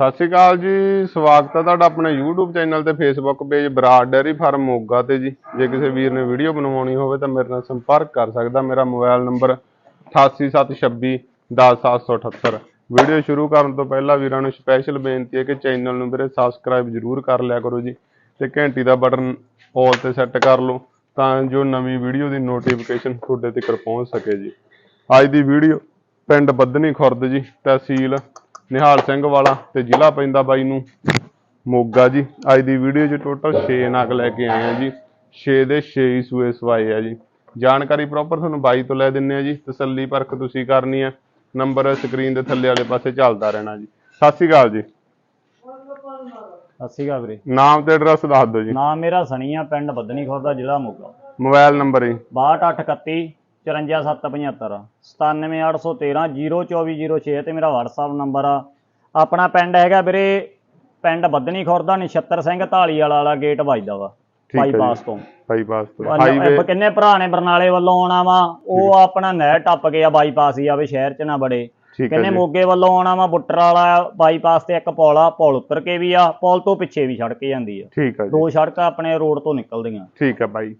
ਸਤਿ ਸ਼੍ਰੀ ਅਕਾਲ ਜੀ, ਸਵਾਗਤ ਹੈ ਤੁਹਾਡਾ ਆਪਣੇ YouTube ਚੈਨਲ ਤੇ Facebook page Brar dairy farm Moga ਤੇ ਜੀ। ਜੇ ਕਿਸੇ ਵੀਰ ਨੇ ਵੀਡੀਓ ਬਣਵਾਉਣੀ ਹੋਵੇ ਤਾਂ ਮੇਰੇ ਨਾਲ ਸੰਪਰਕ ਕਰ ਸਕਦਾ। ਮੇਰਾ ਮੋਬਾਈਲ ਨੰਬਰ 8876 10778 ਵੀਡੀਓ ਸ਼ੁਰੂ ਕਰਨ ਤੋਂ ਪਹਿਲਾਂ ਵੀਰਾਂ ਨੂੰ ਸਪੈਸ਼ਲ ਬੇਨਤੀ ਹੈ ਕਿ ਚੈਨਲ ਨੂੰ ਵੀਰੇ ਸਬਸਕ੍ਰਾਈਬ ਜ਼ਰੂਰ ਕਰ ਲਿਆ ਕਰੋ ਜੀ ਤੇ ਘੰਟੀ ਦਾ ਬਟਨ ਆਲ ਤੇ ਸੈੱਟ ਕਰ ਲਓ ਤਾਂ ਜੋ ਨਵੀਂ ਵੀਡੀਓ ਦੀ ਨੋਟੀਫਿਕੇਸ਼ਨ ਤੁਹਾਡੇ ਤੱਕ ਪਹੁੰਚ ਸਕੇ ਜੀ। ਅੱਜ ਦੀ ਵੀਡੀਓ ਪਿੰਡ ਬੱਦਨੀ ਖੁਰਦ ਜੀ, ਤਹਿਸੀਲ ਨਿਹਾਲ ਸਿੰਘ ਵਾਲਾ ਤੇ ਜ਼ਿਲ੍ਹਾ ਪੈਂਦਾ ਬਾਈ ਨੂੰ ਮੋਗਾ ਜੀ। ਅੱਜ ਦੀ ਵੀਡੀਓ 'ਚ ਟੋਟਲ 6 ਨਗ ਲੈ ਕੇ ਆਏ ਆ ਜੀ। 6 ਦੇ 6 ਹੀ ਸੂਏ ਸਵਾਏ ਆ ਜੀ। ਜਾਣਕਾਰੀ ਪ੍ਰੋਪਰ ਤੁਹਾਨੂੰ ਬਾਈ ਤੋਂ ਲੈ ਦਿੰਨੇ ਆ ਜੀ। ਤਸੱਲੀ ਪਰਖ ਤੁਸੀਂ ਕਰਨੀ ਆ। ਨੰਬਰ ਸਕਰੀਨ ਦੇ ਥੱਲੇ ਵਾਲੇ ਪਾਸੇ ਚੱਲਦਾ ਰਹਿਣਾ ਜੀ। ਸਤਿ ਸ਼੍ਰੀ ਅਕਾਲ ਜੀ। ਸਤਿ ਸ਼੍ਰੀ ਅਕਾਲ ਵੀਰੇ। ਨਾਮ ਤੇ ਐਡਰੈਸ ਦੱਸ ਦਿਓ ਜੀ। ਨਾਮ ਮੇਰਾ ਸਣੀ ਆ ਪਿੰਡ ਬੱਦਨੀ ਖੁਰਦਾ ਜ਼ਿਲ੍ਹਾ ਮੋਗਾ। ਮੋਬਾਈਲ ਨੰਬਰ ਜੀ। 6231 54775 97813 02406 ਤੇ ਮੇਰਾ WhatsApp ਨੰਬਰ ਆ। ਆਪਣਾ ਪਿੰਡ ਹੈਗਾ ਵੀਰੇ ਪਿੰਡ ਬੱਦਨੀ ਖੁਰਦਾ ਨਛੱਤਰ ਸਿੰਘ ਢਾਲੀ ਵਾਲਾ ਵਾਲਾ ਗੇਟ ਵੱਜਦਾ ਵਾ। ਬਾਈਪਾਸ ਤੋਂ। ਬਾਈਪਾਸ ਤੋਂ। ਹਾਈਵੇ ਕਿੰਨੇ ਭਰਾ ਨੇ ਬਰਨਾਲੇ ਵੱਲੋਂ ਆਉਣਾ ਵਾ? ਉਹ ਆਪਣਾ ਨਹਿਰ ਟੱਪ ਕੇ ਆ ਬਾਈਪਾਸ ਹੀ ਆਵੇ ਸ਼ਹਿਰ ਚ ਨਾ ਬੜੇ ਕਿੰਨੇ ਮੋਗੇ ਵੱਲੋਂ ਆਉਣਾ ਵਾ? ਬੁੱਟਰ ਵਾਲਾ ਬਾਈਪਾਸ ਤੇ ਇੱਕ ਪੁਲ ਆ ਪੁਲ ਉੱਤਰ ਕੇ ਵੀ ਆ ਪੁਲ ਤੋਂ ਪਿੱਛੇ ਵੀ ਸੜਕ ਜਾਂਦੀ ਆ। ਠੀਕ ਜੀ। ਦੋ ਸੜਕਾਂ ਆਪਣੇ ਰੋਡ ਤੋਂ ਨਿਕਲਦੀਆਂ। ਠੀਕ ਹੈ ਬਾਈ।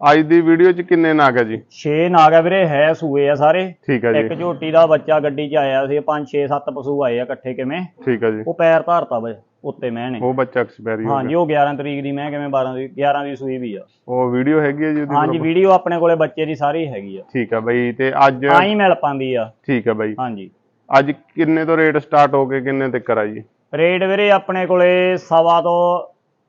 ਅੱਜ ਦੀ ਵੀਡੀਓ 'ਚ ਕਿੰਨੇ ਨਗ ਹੈ ਜੀ? 6 ਨਾਗ ਆ ਵੀਰੇ ਹੈ ਸੂਏ ਆ ਸਾਰੇ। ਠੀਕ ਇੱਕ ਜੀ। ਝੋਟੀ ਦਾ ਬੱਚਾ ਗੱਡੀ 'ਚ ਆਇਆ ਸੀ 5 6 7 ਪਸ਼ੂ ਆਏ ਆ ਇਕੱਠੇ ਕਿਵੇਂ? ਠੀਕ ਹੈ ਜੀ। ਉਹ ਪੈਰ ਧਾਰਤਾ ਵੇ ਉੱਤੇ ਮੈਂ ਨੇ। ਉਹ ਬੱਚਾ ਐਕਸਪਾਇਰੀ ਹੋ ਹਾਂਜੀ ਗਿਆ ਉਹ 11 ਤਰੀਕ ਦੀ ਮੈਂ ਕਿਵੇਂ 12 ਦੀ 11 ਦੀ ਸੂਈ ਵੀ ਆ। ਉਹ ਵੀਡੀਓ ਹੈਗੀ ਹੈ ਜੀ ਉਹਦੀ ਹਾਂਜੀ? ਵੀਡੀਓ ਆਪਣੇ ਕੋਲੇ ਬੱਚੇ ਦੀ ਸਾਰੀ ਹੈਗੀ ਆ। ਠੀਕ ਹੈ ਬਾਈ ਤੇ ਅੱਜ ਆਈ ਮਿਲ ਪਾਂਦੀ ਆ। ਠੀਕ ਹੈ ਬਾਈ। ਹਾਂਜੀ। ਅੱਜ ਕਿੰਨੇ ਤੋਂ ਰੇਟ ਸਟਾਰਟ ਹੋ ਕੇ ਕਿੰਨੇ ਤੱਕ ਆ ਜੀ? ਰੇਟ ਵੀਰੇ ਆਪਣੇ ਕੋਲੇ ਸਵਾ ਤੋਂ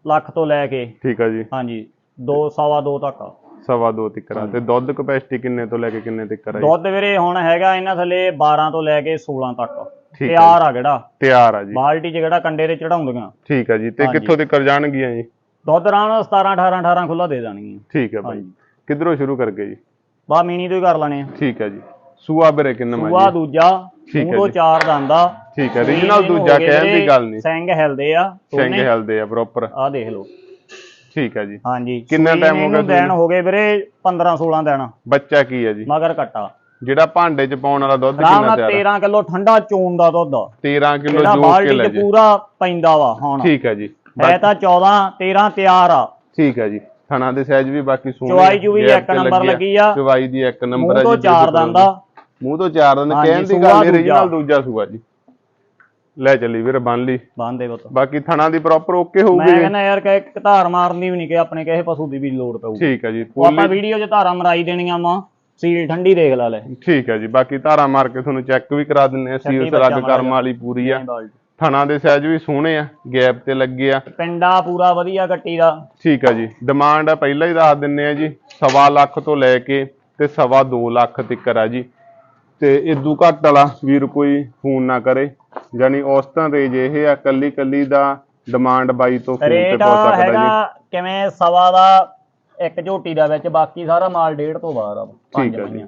ਲੱਖ ਤੋਂ ਲੈ ਕੇ। ਠੀਕ ਹੈ ਜੀ। ਹਾਂਜੀ 2 ਸਵਾ 2 ਤੱਕ ਆ। ਸਵਾ ਦੋ ਤੱਕ ਆ ਤੇ ਦੁੱਧ ਕਪੈਸਿਟੀ ਕਿੰਨੇ ਤੋਂ ਲੈ ਕੇ ਕਿੰਨੇ ਤੱਕ ਆ ਦੁੱਧ ਵੀਰੇ ਹੁਣ ਹੈਗਾ ਇਹਨਾਂ ਥੱਲੇ 12 ਤੋਂ ਲੈ ਕੇ 16 ਤੱਕ। ਤਿਆਰ ਆ ਕਿਹੜਾ ਤਿਆਰ ਆ ਜੀ। ਬਾਲਟੀ 'ਚ ਕਿਹੜਾ ਕੰਡੇ ਤੇ ਚੜਾਉਂਦੀਆਂ। ਠੀਕ ਹੈ ਜੀ। ਤੇ। ਕਿੱਥੋਂ ਤੱਕ ਜਾਣਗੀਆਂ ਜੀ? ਦੁੱਧ ਰਾਣ 17 18 18 ਖੁੱਲਾ ਦੇ ਦੇਣਗੀਆਂ। ਠੀਕ ਬਾਈ ਹਾਂਜੀ। ਕਿੱਧਰੋਂ ਸ਼ੁਰੂ ਕਰ ਗਏ ਜੀ? ਬਾ ਮੀਨੀ ਤੋਂ ਹੀ ਕਰ ਲੈਣੇ ਆ। ਠੀਕ ਹੈ ਜੀ। ਸੂਆ ਬਰੇ ਕਿੰਨਾ ਮਾ ਸੂਆ ਦੂਜਾ ਠੀਕ ਹੈ ਮੂੰਹ ਤੋਂ ਜੀ। ਚਾਰ ਦੰਦਾ ਠੀਕ ਹੈ ਰੀਜਨਲ ਦੂਜਾ ਕਹਿਣ ਦੀ ਗੱਲ ਨਹੀਂ। ਸਿੰਘ ਹਿਲਦੇ ਆ ਸਿੰਘ ਹਿਲਦੇ ਆ ਪ੍ਰੋਪਰ ਆ ਦੇਖ ਲਓ। ਠੀਕ ਹੈ ਜੀ। ਹਾਂਜੀ। ਕਿੰਨਾ ਸੂਈ time ਹੋ ਨੂੰ ਗਿਆ ਦਿਨ ਹੋ ਗਏ ਵੀਰੇ 15 16 ਦਿਨ। ਬੱਚਾ ਕੀ ਹੈ ਜੀ? ਮਗਰ ਕੱਟਾ। ਜਿਹੜਾ ਭਾਂਡੇ 'ਚ ਪਾਉਣ ਵਾਲਾ ਦੁੱਧ ਆਰਾਮ ਕਿੰਨਾ ਨਾਲ ਤਿਆਰ 13 ਕਿਲੋ ਠੰਡਾ ਚੋਣ ਦਾ ਦੁੱਧ। ਆ। 13 ਕਿਲੋ ਜਿਹੜਾ ਜੋੜ ਕੇ ਬਾਲਟੀ ਲੈ ਚ ਜੀ? ਪੂਰਾ ਪੈਂਦਾ ਵਾ ਹੁਣ। ਠੀਕ ਹੈ ਜੀ। ਹੈ ਤਾਂ 14 13 ਤਿਆਰ ਆ। ਠੀਕ ਹੈ ਜੀ। ਥਣਾ ਦੇ ਸਾਈਜ਼ ਵੀ ਬਾਕੀ ਸੋਹਣੇ ਚਵਾਈ ਚੁਵੀ ਗੈਪ ਇੱਕ ਤੇ ਨੰਬਰ ਲੱਗੀ ਆ। ਚਵਾਈ ਦੀ ਇੱਕ ਨੰਬਰ ਮੂੰਹ ਤੋਂ ਚਾਰ ਦੰਦਾ ਮੂੰਹ ਤੋਂ ਚਾਰ ਦੰਦ। ਹਾਂਜੀ, ਕਹਿਣ ਦੀ ਸੂਆ ਗੱਲ ਨਹੀਂ ਦੂਜਾ। ਰੀਜਨਲ ਦੂਜਾ ਸੂਆ ਜੀ। ਲੈ ਚੱਲੀ ਵੀਰ ਬੰਨ ਲਈ। ਬੰਦੇ ਬਤ ਬਾਕੀ ਥਣਾ ਦੀ ਪ੍ਰੋਪਰ ਓਕੇ ਮੈਂ ਹੋਊਗੀ ਕਹਿੰਦਾ ਯਾਰ ਕਿ ਇੱਕ ਧਾਰ ਮਾਰਨ ਦੀ ਵੀ ਨਹੀਂ ਕਿ ਆਪਣੇ ਕਿਸੇ ਪਸ਼ੂ ਦੀ ਵੀ ਲੋੜ ਪਊ ਠੀਕ ਹੈ ਜੀ ਆਪਾਂ ਵੀਡੀਓ 'ਚ ਧਾਰਾਂ ਮਰਾਈ ਦੇਣੀਆਂ ਵਾ ਸੀਲ ਠੰਡੀ ਦੇਖ ਲਾ ਲੈ। ਠੀਕ ਹੈ ਜੀ ਬਾਕੀ ਧਾਰਾ ਮਾਰ ਕੇ ਤੁਹਾਨੂੰ ਚੈੱਕ ਵੀ ਕਰਾ ਦਿੰਨੇ ਆ ਸੀਲ ਮਾੜਾ ਕਰਮ ਵਾਲੀ ਪੂਰੀ ਆ। ਥਣਾ ਦੇ ਸਾਈਜ਼ ਵੀ ਸੋਹਣੇ ਆ ਗੈਪ ਤੇ ਲੱਗੇ ਆ। ਪਿੰਡਾ ਪੂਰਾ ਵਧੀਆ ਗੱਟੀ ਦਾ। ਠੀਕ ਆ ਜੀ ਡਿਮਾਂਡ ਆ ਪਹਿਲਾਂ ਹੀ ਦੱਸ ਦਿੰਨੇ ਆ ਜੀ ਸਵਾ ਲੱਖ ਤੋਂ ਲੈ ਕੇ ਤੇ ਸਵਾ 2 ਲੱਖ ਤੱਕ ਆ ਜੀ। ਤੇ ਇਦੂ ਘੱਟ ਵਾਲਾ ਵੀਰ ਕੋਈ ਫੋਨ ਨਾ ਕਰੇ। ਯਾਨੀ ਔਸਤਨ ਰੇਜ ਇਹ ਆ ਕੱਲੀ ਕੱਲੀ ਦਾ ਡਿਮਾਂਡ ਬਾਈ ਤੋਂ ਫੋਨ ਤੇ ਰੇਟ ਪਹੁੰਚ ਸਕਦਾ ਜੀ। ਹੈਗਾ ਕਿਵੇਂ ਸਵਾ ਦਾ ਇੱਕ ਝੋਟੀ ਦਾ ਵਿੱਚ ਬਾਕੀ ਸਾਰਾ ਮਾਲ ਡੇਢ ਤੋਂ ਬਾਹਰ ਆ। ਪੰਜ ਠੀਕ ਆ ਜੀ।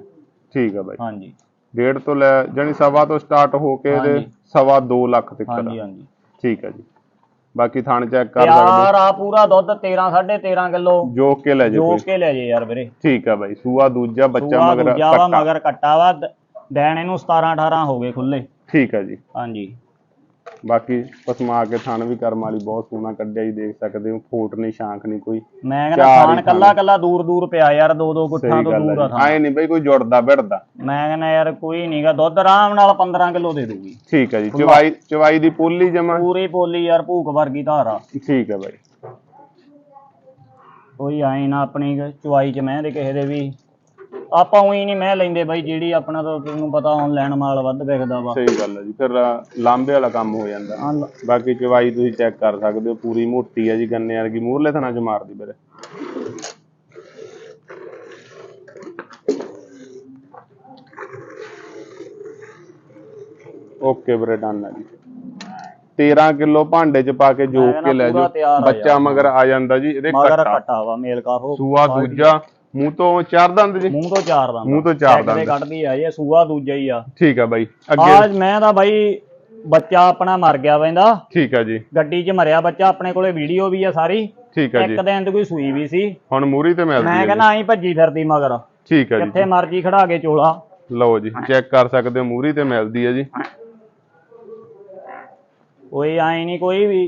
ਠੀਕ ਆ ਬਾਈ। ਹਾਂਜੀ। ਡੇਢ ਤੋਂ ਲੈ ਯਾਨੀ ਸਵਾ ਤੋਂ ਸਟਾਰਟ ਹੋ ਕੇ ਤੇ ਹਾਂਜੀ। ਸਵਾ 2 ਲੱਖ ਤੱਕ ਹਾਂਜੀ ਹਾਂਜੀ। ਠੀਕ ਆ ਜੀ। ਬਾਕੀ ਥਣ ਚੈੱਕ ਕਰ ਸਕਦੇ ਯਾਰ ਆ ਪੂਰਾ ਦੁੱਧ 13 13.5 ਕਿਲੋ। ਜੋ ਕੇ ਲੈ ਜੋ ਜਾਓ ਕੇ ਲੈ ਜੇ ਯਾਰ ਵੀਰੇ। ਠੀਕ ਆ ਬਾਈ। ਸੂਆ ਦੂਜਾ ਬੱਚਾ ਕੱਟਾ। ਮਗਰ ਕੱਟਾ ਵਾ। ਦੇਣ ਇਹਨੂੰ 17 18 ਹੋ ਗਏ ਖੁੱਲੇ ਠੀਕ ਆ ਜੀ। ਹਾਂਜੀ। ਬਾਕੀ ਪਸਮਾ ਕੇ ਥਣ ਵੀ ਕਰਮ ਵਾਲੀ ਬਹੁਤ ਸੋਹਣਾ ਕੱਢਿਆ ਜੀ ਦੇਖ ਸਕਦੇ ਹੋ ਫੋਟ ਨਹੀਂ ਸ਼ਾਂਖ ਨਹੀਂ ਕੋਈ। ਮੈਂ ਕਹਿੰਦਾ ਹੀ ਖਾਨ ਕੱਲਾ ਕੱਲਾ ਦੂਰ ਦੂਰ ਪਿਆ ਯਾਰ ਦੋ ਦੋ ਗੁੱਠਾਂ ਤੋਂ ਦੂਰ ਆ ਹੈ ਥਾਂ ਆਏ ਨਹੀਂ ਬਈ ਕੋਈ ਜੁੜਦਾ ਬਿੜਦਾ। ਮੈਂ ਕਹਿੰਦਾ ਯਾਰ ਕੋਈ ਨਹੀਂਗਾ ਦੁੱਧ ਆਰਾਮ ਨਾਲ 15 ਕਿਲੋ ਦੇ ਦੂਗੀ। ਠੀਕ ਹੈ ਜੀ। ਚਵਾਈ ਚਵਾਈ ਦੀ ਪੋਲੀ ਜਮਾ? ਪੂਰੀ ਪੋਲੀ ਯਾਰ ਭੂਖ ਵਰਗੀ ਧਾਰਾ ਠੀਕ ਹੈ ਬਾਈ। ਕੋਈ ਆਏ ਨਾ ਆਪਣੀ ਚੁਆਈ ਚ ਮੈਂ ਦੇ ਕਿਸੇ ਦੇ ਵੀ। ਆਪਾਂ ਉਹੀ ਨਹੀਂ ਮੈਂ ਲੈਂਦੇ ਬਾਈ ਜਿਹੜੀ ਆਪਣਾ ਤਾਂ ਤੈਨੂੰ ਪਤਾ ਲੈਣ ਮਾਲ ਵੱਧ ਵਿਕਦਾ ਵਾ। ਸਹੀ ਗੱਲ ਹੈ ਜੀ ਫਿਰ ਲਾਂਬੇ ਵਾਲਾ ਕੰਮ ਹੋ ਜਾਂਦਾ। ਲ- ਬਾਕੀ ਚਵਾਈ ਤੁਸੀਂ ਚੈੱਕ ਕਰ ਸਕਦੇ ਹੋ ਪੂਰੀ ਮੋਟੀ ਹੈ ਜੀ ਗੰਨੇ ਵਰਗੀ ਮੂਰਲੇ ਥਣਾ ਚ ਮਾਰਦੀ ਵੀਰੇ। ਓਕੇ ਵੀਰੇ ਡਨ ਹੈ ਜੀ। 13 ਕਿਲੋ ਭਾਂਡੇ ਚ ਪਾ ਕੇ ਜੋਕ ਮੈਂ ਕੇ ਲੈ ਜਾਓ। ਪੂਰਾ ਤਿਆਰ ਆ ਬੱਚਾ। ਮਗਰ ਆ ਜਾਂਦਾ ਜੀ ਇਹਦੇ ਮਗਰ ਕੱਟਾ। ਘਟਾ ਵਾ ਮੇਲ ਕਾਫੋ ਸੂਆ ਦੂਜਾ ਮੂੰਹ ਤੋਂ ਚਾਰ ਦੰਦ ਜੀ? ਮੂੰਹ ਤੋਂ ਚਾਰ ਦਾ ਮੂੰਹ ਤੋਂ ਚਾਰ ਦੰਦ। ਕੱਢਦੀ ਆ ਇਹ ਸੂਆ ਦੂਜਾ ਹੀ ਆ। ਠੀਕ ਆ ਬਾਈ ਅੱਗੇ। ਆਜ ਮੈਂ ਤਾਂ ਬਾਈ ਬੱਚਾ ਆਪਣਾ ਮਰ ਗਿਆ ਵੈਂਦਾ ਠੀਕ ਆ ਜੀ। ਗੱਡੀ 'ਚ ਮਰਿਆ ਬੱਚਾ ਆਪਣੇ ਕੋਲੇ ਵੀਡੀਓ ਵੀ ਆ ਸਾਰੀ। ਠੀਕ ਆ ਜੀ। ਇੱਕ ਦਿਨ ਤੇ ਕੋਈ ਸੂਈ ਵੀ ਸੀ। ਹੁਣ ਮੂਰੀ ਤੇ ਮਿਲਦੀ ਮੈਂ ਕਹਿੰਦਾ ਆਈ ਭੱਜੀ ਫਿਰਦੀ ਮਗਰ। ਠੀਕ ਆ ਜੀ। ਕਿੱਥੇ ਮਰਜ਼ੀ ਖੜਾ ਕੇ ਚੋਲਾ। ਲਓ ਜੀ ਚੈੱਕ ਕਰ ਸਕਦੇ ਹੋ ਮੂਰੀ ਤੇ ਮਿਲਦੀ ਹੈ ਜੀ। ਕੋਈ ਆਏ ਨਹੀਂ ਕੋਈ ਵੀ।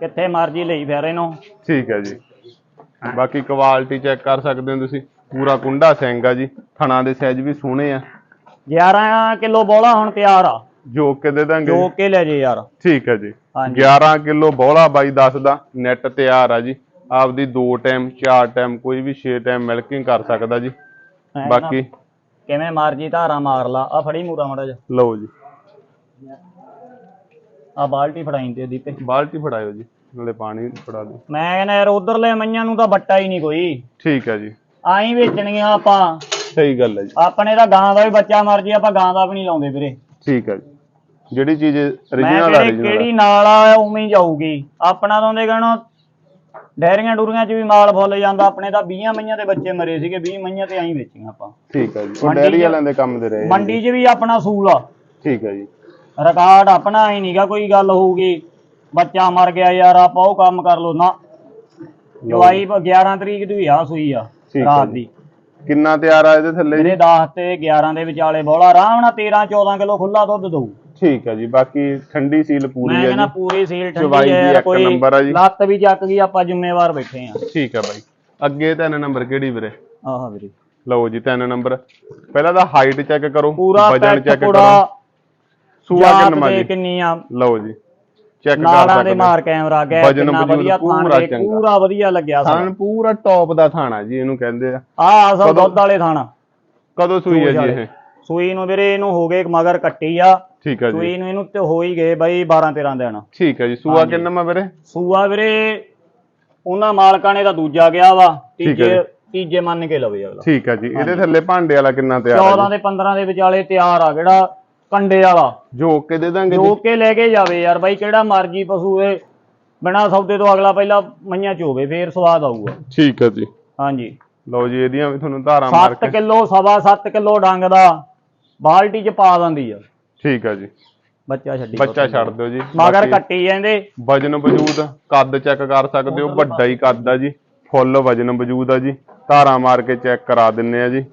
ਕਿੱਥੇ ਮਰਜ਼ੀ ਲਈ ਫਿਰ ਇਹਨੂੰ। ਠੀਕ ਹੈ ਜੀ। ਬਾਕੀ ਕੁਆਲਿਟੀ ਚੈੱਕ ਕਰ ਸਕਦੇ ਹੋ ਤੁਸੀਂ। ਪੂਰਾ ਕੁੰਡਾ ਸਿੰਘ ਆ ਜੀ। ਥਣਾ ਦੇ ਸਾਈਜ਼ ਵੀ ਸੋਹਣੇ ਆ। 11 ਕਿਲੋ ਬੋਲਾ ਹੁਣ ਤਿਆਰ ਆ। ਜੋ ਕੇ ਦੇ ਦਾਂਗੇ ਜੋ। ਕੇ ਲੈ ਜੇ ਯਾਰ। ਠੀਕ ਹੈ ਜੀ। ਹਾਂਜੀ। 11 ਕਿਲੋ ਬੋਲਾ ਬਾਈ ਦੱਸਦਾ ਨੈਟ ਤਿਆਰ ਆ ਜੀ। ਆਪਦੀ 2 ਟਾਈਮ 4 ਟਾਈਮ ਕੋਈ ਵੀ 6 ਟਾਈਮ ਮਿਲਕਿੰਗ ਕਰ ਸਕਦਾ ਜੀ। ਬਾਕੀ ਕਿਵੇਂ ਮਰਜ਼ੀ ਧਾਰਾ ਮਾਰ ਲਾ। ਆ ਫੜੀ ਮੂਰਾ ਮੜਾ ਜਾ ਲਓ ਜੀ। ਆ ਬਾਲਟੀ ਫੜਾਈ ਤੇ ਦੀਪੇ। ਬਾਲਟੀ ਫੜਾਇਓ ਜੀ। ਨਾਲੇ ਪਾਣੀ ਫੜਾ ਦਿਓ ਮੈਂ ਕਹਿੰਦਾ ਯਾਰ ਉਧਰਲੇ ਮਈਆਂ ਨੂੰ ਤਾਂ ਬੱਟਾ ਹੀ ਨਹੀਂ ਕੋਈ। ਠੀਕ ਹੈ ਜੀ। ਆਈ ਵੇਚਣੀਆਂ ਆਪਾਂ। ਸਹੀ ਗੱਲ ਹੈ ਜੀ। ਆਪਣੇ ਤਾਂ ਗਾਂ ਦਾ ਵੀ ਬੱਚਾ ਮਰ ਜੇ ਆਪਾਂ ਗਾਂ ਦਾ ਵੀ ਨਹੀਂ ਲਾਉਂਦੇ ਵੀਰੇ। ਠੀਕ ਹੈ ਜੀ। ਜਿਹੜੀ ਚੀਜ਼ ਮੈਂ origignal ਆ ਕਿਹੜੀ origignal ਕਿਹੜੀ ਨਾਲ ਆ ਉਵੇਂ ਹੀ ਜਾਊਗੀ। ਆਪਣਾ ਤਾਂ ਉਹਦੇ ਕਹਿਣਾ ਡੈਰੀਆਂ ਡੂਰੀਆਂ 'ਚ ਵੀ ਮਾਲ ਫੁੱਲ ਜਾਂਦਾ। ਆਪਣੇ ਤਾਂ 20 ਮਈਆਂ ਦੇ ਬੱਚੇ ਮਰੇ ਸੀਗੇ 20 ਮਈਆਂ ਤੇ ਆਈ ਵੇਚੀਆਂ ਆਪਾਂ। ਠੀਕ ਹੈ ਜੀ। ਉਹ ਮੰਡੀ ਡੈਰੀ ਚ- ਵਾਲਿਆਂ ਦੇ ਕੰਮ ਦੇ ਰਹੇ ਆ ਜੀ। ਮੰਡੀ 'ਚ ਵੀ ਆਪਣਾ ਸੂਲ ਆ। ਠੀਕ ਹੈ ਜੀ। ਰਿਕਾਰਡ ਆਪਣਾ ਹੀ ਨਹੀਂਗਾ ਕੋਈ ਗੱਲ ਹੋਊਗੀ। ਬੱਚਾ ਮਰ ਗਿਆ ਯਾਰ ਆਪਾਂ ਉਹ ਕੰਮ ਕਰ ਲਓ ਨਾ। ਜਵਾਈ 11 ਤਰੀਕ ਦੀ ਆ ਸੂਈ ਆ ਠੀਕ ਰਾਤ ਜੀ। ਦੀ। ਕਿੰਨਾ ਤਿਆਰ ਆ ਇਹਦੇ ਥੱਲੇ ਜੀ? ਮੇਰੇ 10 ਤੇ 11 ਦੇ ਵਿਚਾਲੇ ਬੋਲਾ ਆਰਾਮ ਨਾਲ 13 14 ਕਿਲੋ ਖੁੱਲਾ ਦੁੱਧ ਦਊ। ਠੀਕ ਹੈ ਜੀ ਬਾਕੀ ਠੰਡੀ ਸੀਲ ਪੂਰੀ ਮੈਂ ਹੈ ਕਹਿੰਦਾ ਜੀ। ਪੂਰੀ ਸੀਲ ਠੰਡੀ ਦੀ ਹੈ ਇੱਕ ਕੋਈ ਨੰਬਰ ਆ ਜੀ। ਲੱਤ ਵੀ ਚੱਕ ਗਈ ਆਪਾਂ ਜ਼ਿੰਮੇਵਾਰ ਬੈਠੇ ਆ ਠੀਕ ਹੈ ਬਾਈ। ਅੱਗੇ ਤਿੰਨ ਨੰਬਰ ਕਿਹੜੀ ਵੀਰੇ? ਆਹ ਵੀਰੇ। ਲਓ ਜੀ ਤਿੰਨ ਨੰਬਰ। ਪਹਿਲਾਂ ਤਾਂ ਹਾਈਟ ਚੈੱਕ ਕਰੋ ਪੂਰਾ ਵਜਨ ਪੈਟ ਚੈੱਕ ਕਰੋ। ਸੂਆ ਕਿੰਨਾ ਦੇ ਜੀ? ਕਿੰਨੀ ਆ? ਲਓ ਜੀ। ਚੈੱਕ ਕਰ ਨਾਲਾਂ ਦੇ ਮਾਰ ਕੈਮਰਾ ਗਿਆ ਵਜਨ ਕਿੰਨਾ ਵਧੀਆ ਪੂਰਾ ਥਾਣ ਚੰਗਾ। ਪੂਰਾ ਵਧੀਆ ਲੱਗਿਆ ਥਾਣ ਸਾਨੂੰ ਪੂਰਾ ਟੌਪ ਦਾ ਥਾਣਾ ਜੀ ਇਹਨੂੰ ਕਹਿੰਦੇ ਆ। ਅਸਲ ਕਦੋਂ? ਦੁੱਧ ਵਾਲੇ ਥਾਣਾ। ਕਦੋਂ ਸੂਈ ਹੈ ਜੀ ਇਹ? ਸੂਈ ਨੂੰ ਵੀਰੇ ਇਹਨੂੰ ਹੋ ਗਏ ਮਗਰ ਕੱਟੀ ਆ। ਠੀਕ ਹੈ ਜੀ। ਸੂਈ ਨੂੰ ਇਹਨੂੰ ਤੇ ਹੋ ਹੀ ਗਏ ਬਾਈ 12 13 ਦਿਨ। ਠੀਕ ਹੈ ਜੀ। ਸੂਆ। ਕਿੰਨਾ ਮਾ ਵੀਰੇ? ਸੂਆ ਵੀਰੇ ਉਹਨਾਂ ਮਾਲਕਾਂ ਨੇ ਤਾਂ ਦੂਜਾ ਗਿਆ ਵਾ ਠੀਕ ਹੈ ਤੀਜੇ। ਤੀਜੇ ਮੰਨ ਕੇ ਲਵੇ ਅਗਲਾ। ਠੀਕ ਹੈ ਜੀ। ਇਹਦੇ ਥੱਲੇ ਭਾਂਡੇ ਵਾਲਾ ਕਿੰਨਾ ਤਿਆਰ 14 ਹੈ ਦੇ 15 ਦੇ ਵਿਚਾਲੇ ਤਿਆਰ ਆ ਜਿਹੜਾ ਕੰਡੇ ਵਾਲਾ। ਜੀ ਜੋ ਕੇ ਦੇ ਦਾਂਗੇ ਜੋ। ਕੇ ਲੈ ਕੇ ਜਾਵੇ ਯਾਰ ਬਾਈ ਕਿਹੜਾ ਮਰਜ਼ੀ ਪਸ਼ੂ ਇਹ ਬਿਨਾ ਸੌਦੇ ਤੋਂ ਅਗਲਾ ਪਹਿਲਾਂ ਮਈਆਂ ਚੋਵੇ ਫੇਰ ਸਵਾਦ ਆਊਗਾ। ਠੀਕ ਹੈ ਜੀ। ਹਾਂਜੀ। ਲਓ ਜੀ ਇਹਦੀਆਂ ਵੀ ਤੁਹਾਨੂੰ ਧਾਰਾਂ ਮਾਰ 7 ਕੇ। ਕਿਲੋ ਸਵਾ 7 ਕਿਲੋ ਡੰਗ ਦਾ ਬਾਲਟੀ ਚ ਪਾ ਦਿੰਦੀ ਆ। ਠੀਕ ਹੈ ਜੀ। ਬੱਚਾ ਛੱਡੀ ਬੱਚਾ ਛੱਡ ਦਿਓ ਜੀ। ਮਗਰ ਕੱਟੀ ਜਾਂਦੇ। ਵਜਨ ਵਜੂਦ ਕੱਦ ਚੈੱਕ ਕਰ ਸਕਦੇ ਹੋ ਵੱਡਾ ਹੀ ਕੱਦ ਆ ਜੀ। ਫੁੱਲ ਵਜਨ ਵਜੂਦ ਆ ਜੀ। ਧਾਰਾਂ ਮਾਰ ਕੇ ਚੈੱਕ ਕਰਾ ਦਿੰਨੇ ਆ ਜੀ।